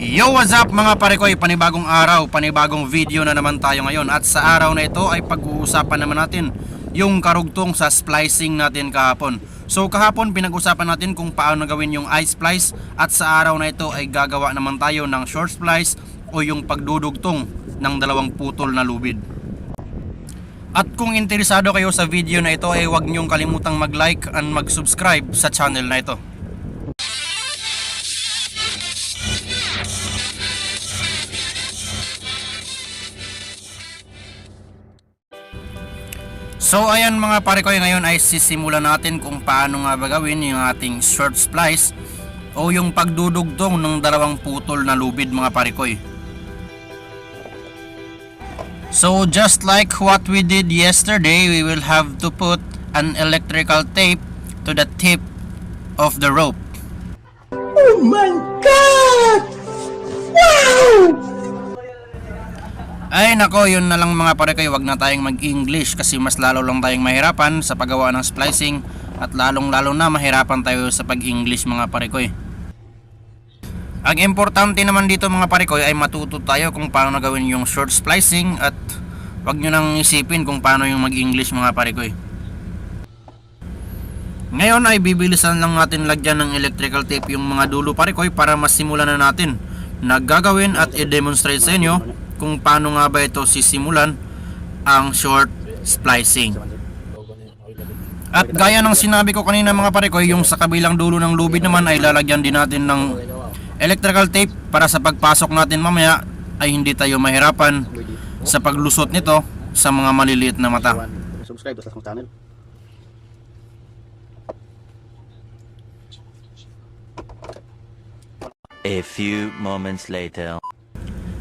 Yo, what's up mga pare ko? Panibagong araw, panibagong video na naman tayo ngayon At sa araw na ito ay pag-uusapan naman natin yung karugtong sa splicing natin kahapon So kahapon pinag-usapan natin kung paano gawin yung eye splice At sa araw na ito ay gagawa naman tayo ng short splice o yung pagdudugtong ng dalawang putol na lubid at kung interesado kayo sa video na ito ay huwag niyong kalimutang mag-like and mag-subscribe sa channel na ito. So ayan mga pare ko ngayon ay sisimulan natin kung paano nga ba gawin yung ating short splice o yung pagdudugtong ng dalawang putol na lubid mga pare ko. So just like what we did yesterday, we will have to put an electrical tape to the tip of the rope. Oh my God! Wow! Ay nako, yun na lang mga pare kayo, wag na tayong mag-English kasi mas lalo lang tayong mahirapan sa paggawa ng splicing at lalong lalo na mahirapan tayo sa pag-English mga pare ko. Ang importante naman dito mga pare ko ay matuto tayo kung paano gawin yung short splicing at wag nyo nang isipin kung paano yung mag-English mga pare ko. Ngayon ay bibilisan lang natin lagyan ng electrical tape yung mga dulo pare ko para masimulan na natin na gagawin at i-demonstrate sa inyo kung paano nga ba ito sisimulan ang short splicing. At gaya ng sinabi ko kanina mga pare ko, yung sa kabilang dulo ng lubid naman ay lalagyan din natin ng electrical tape para sa pagpasok natin mamaya ay hindi tayo mahirapan sa paglusot nito sa mga maliliit na mata. Subscribe sa channel. A few moments later.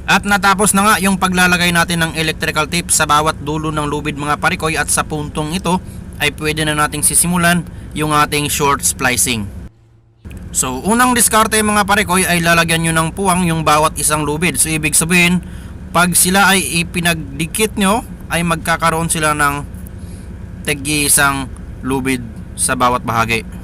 At natapos na nga yung paglalagay natin ng electrical tape sa bawat dulo ng lubid mga parikoy at sa puntong ito ay pwede na nating sisimulan yung ating short splicing. So unang diskarte mga parikoy ay lalagyan nyo ng puwang yung bawat isang lubid. So ibig sabihin pag sila ay ipinagdikit nyo ay magkakaroon sila ng tegi isang lubid sa bawat bahagi.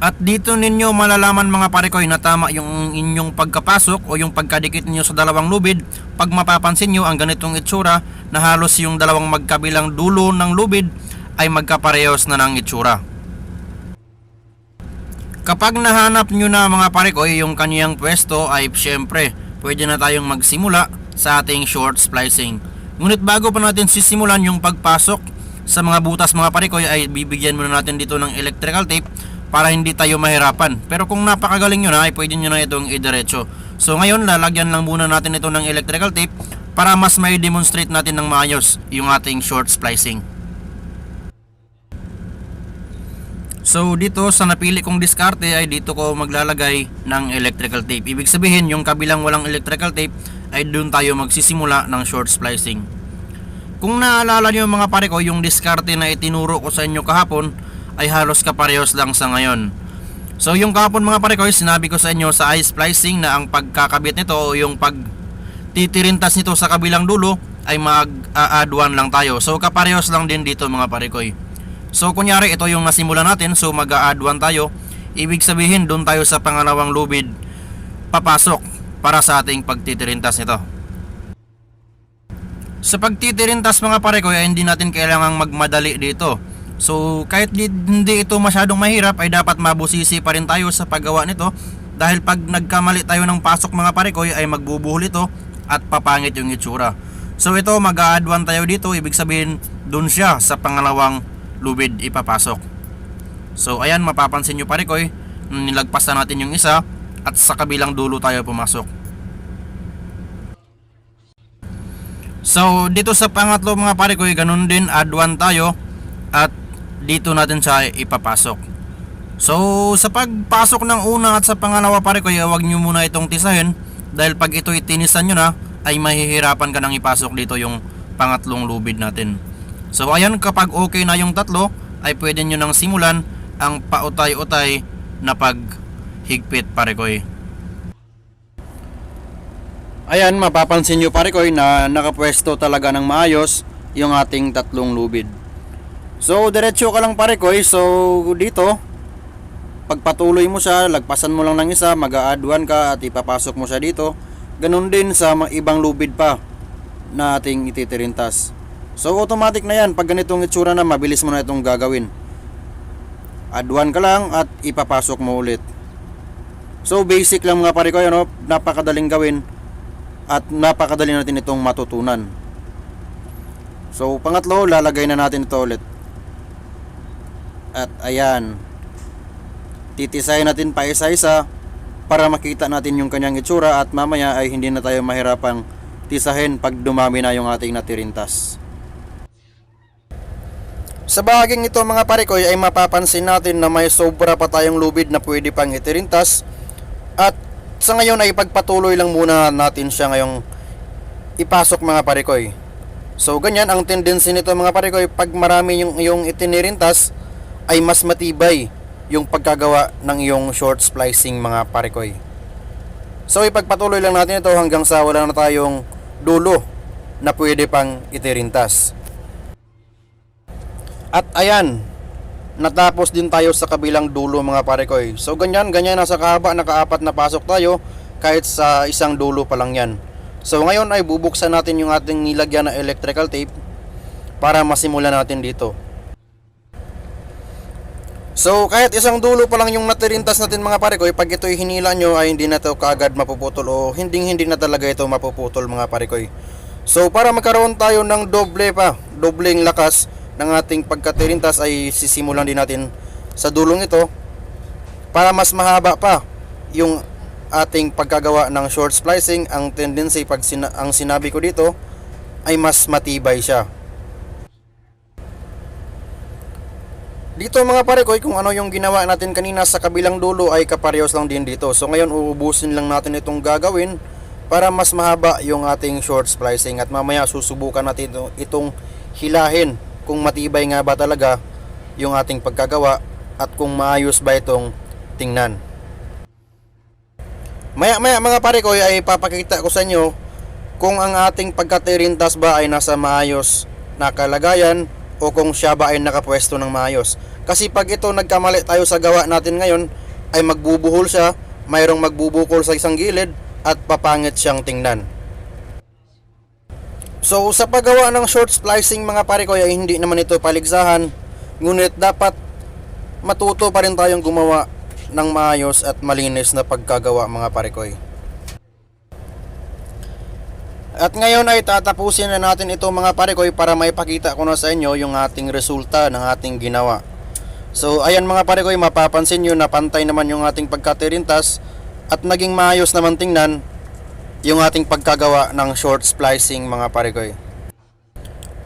At dito ninyo malalaman mga parikoy na tama yung inyong pagkapasok o yung pagkadikit ninyo sa dalawang lubid. Pag mapapansin nyo ang ganitong itsura na halos yung dalawang magkabilang dulo ng lubid ay magkaparehos na ng itsura. Kapag nahanap nyo na mga parikoy yung kaniyang pwesto ay syempre pwede na tayong magsimula sa ating short splicing. Ngunit bago pa natin sisimulan yung pagpasok sa mga butas mga parikoy ay bibigyan muna natin dito ng electrical tape para hindi tayo mahirapan. Pero kung napakagaling nyo na ay pwede nyo na itong idiretso. So ngayon lalagyan lang muna natin ito ng electrical tape para mas may demonstrate natin ng maayos yung ating short splicing. So dito sa napili kong diskarte ay dito ko maglalagay ng electrical tape. Ibig sabihin yung kabilang walang electrical tape ay doon tayo magsisimula ng short splicing. Kung naalala nyo mga pare ko yung diskarte na itinuro ko sa inyo kahapon ay halos kaparehos lang sa ngayon. So yung kahapon mga pare ko sinabi ko sa inyo sa eye splicing na ang pagkakabit nito o yung pag titirintas nito sa kabilang dulo ay mag-add one lang tayo. So kaparehos lang din dito mga pare ko. So kunyari ito yung nasimula natin so mag-add one tayo. Ibig sabihin doon tayo sa pangalawang lubid papasok para sa ating pagtitirintas nito. Sa pagtitirintas mga pare ko ay hindi natin kailangang magmadali dito. So kahit di, hindi ito masyadong mahirap ay dapat mabusisi pa rin tayo sa paggawa nito dahil pag nagkamali tayo ng pasok mga pare ko ay magbubuhol ito at papangit yung itsura. So ito mag-add tayo dito ibig sabihin dun siya sa pangalawang lubid ipapasok. So ayan mapapansin nyo pare ko nilagpas na natin yung isa at sa kabilang dulo tayo pumasok. So dito sa pangatlo mga pare ko ganun din add tayo at dito natin siya ipapasok. So sa pagpasok ng una at sa pangalawa pare ko huwag nyo muna itong tisahin dahil pag ito itinisan nyo na ay mahihirapan ka nang ipasok dito yung pangatlong lubid natin. So ayan kapag okay na yung tatlo ay pwede nyo nang simulan ang pautay-utay na paghigpit pare ko Ayan, mapapansin nyo pare ko na nakapwesto talaga ng maayos yung ating tatlong lubid. So, diretso ka lang pare ko. So, dito, pagpatuloy mo siya, lagpasan mo lang ng isa, mag-a-add ka at ipapasok mo siya dito. Ganun din sa mga ibang lubid pa na ating ititirintas. So automatic na yan, pag ganitong itsura na, mabilis mo na itong gagawin. Add ka lang at ipapasok mo ulit. So basic lang mga pare ko, ano, napakadaling gawin at napakadali natin itong matutunan. So pangatlo, lalagay na natin ito ulit. At ayan, titisayin natin pa isa-isa para makita natin yung kanyang itsura at mamaya ay hindi na tayo mahirapang tisahin pag dumami na yung ating natirintas. Sa bahaging ito mga parikoy ay mapapansin natin na may sobra pa tayong lubid na pwede pang itirintas at sa ngayon ay pagpatuloy lang muna natin siya ngayong ipasok mga parikoy. So ganyan ang tendency nito mga parikoy pag marami yung yung itinirintas ay mas matibay yung pagkagawa ng iyong short splicing mga parikoy. So ipagpatuloy lang natin ito hanggang sa wala na tayong dulo na pwede pang itirintas. At ayan, natapos din tayo sa kabilang dulo mga parikoy. So ganyan, ganyan nasa kahaba, nakaapat na pasok tayo kahit sa isang dulo pa lang yan. So ngayon ay bubuksan natin yung ating nilagyan na electrical tape para masimulan natin dito. So kahit isang dulo pa lang yung natirintas natin mga parikoy, pag ito'y hinila nyo ay hindi na to kaagad mapuputol o hindi hindi na talaga ito mapuputol mga parikoy. So para magkaroon tayo ng doble pa, dobleng lakas ng ating pagkatirintas ay sisimulan din natin sa dulong ito para mas mahaba pa yung ating pagkagawa ng short splicing ang tendency pag sina- ang sinabi ko dito ay mas matibay siya Dito mga pare ko, kung ano yung ginawa natin kanina sa kabilang dulo ay kaparehos lang din dito. So ngayon uubusin lang natin itong gagawin para mas mahaba yung ating short splicing at mamaya susubukan natin ito- itong hilahin kung matibay nga ba talaga yung ating pagkagawa at kung maayos ba itong tingnan. Maya maya mga pare ko ay papakita ko sa inyo kung ang ating pagkatirintas ba ay nasa maayos na kalagayan o kung siya ba ay nakapwesto ng maayos. Kasi pag ito nagkamali tayo sa gawa natin ngayon ay magbubuhol siya, mayroong magbubukol sa isang gilid at papangit siyang tingnan. So sa paggawa ng short splicing mga pare ko ay hindi naman ito paligsahan ngunit dapat matuto pa rin tayong gumawa ng maayos at malinis na pagkagawa mga pare ko. At ngayon ay tatapusin na natin ito mga pare ko para maipakita ko na sa inyo yung ating resulta ng ating ginawa. So ayan mga pare ko mapapansin nyo na pantay naman yung ating pagkatirintas at naging maayos naman tingnan yung ating pagkagawa ng short splicing mga pare ko.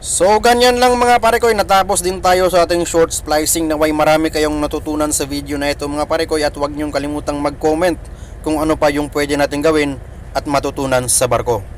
So ganyan lang mga pare ko, natapos din tayo sa ating short splicing na may marami kayong natutunan sa video na ito mga pare ko at huwag niyong kalimutang mag-comment kung ano pa yung pwede natin gawin at matutunan sa barko.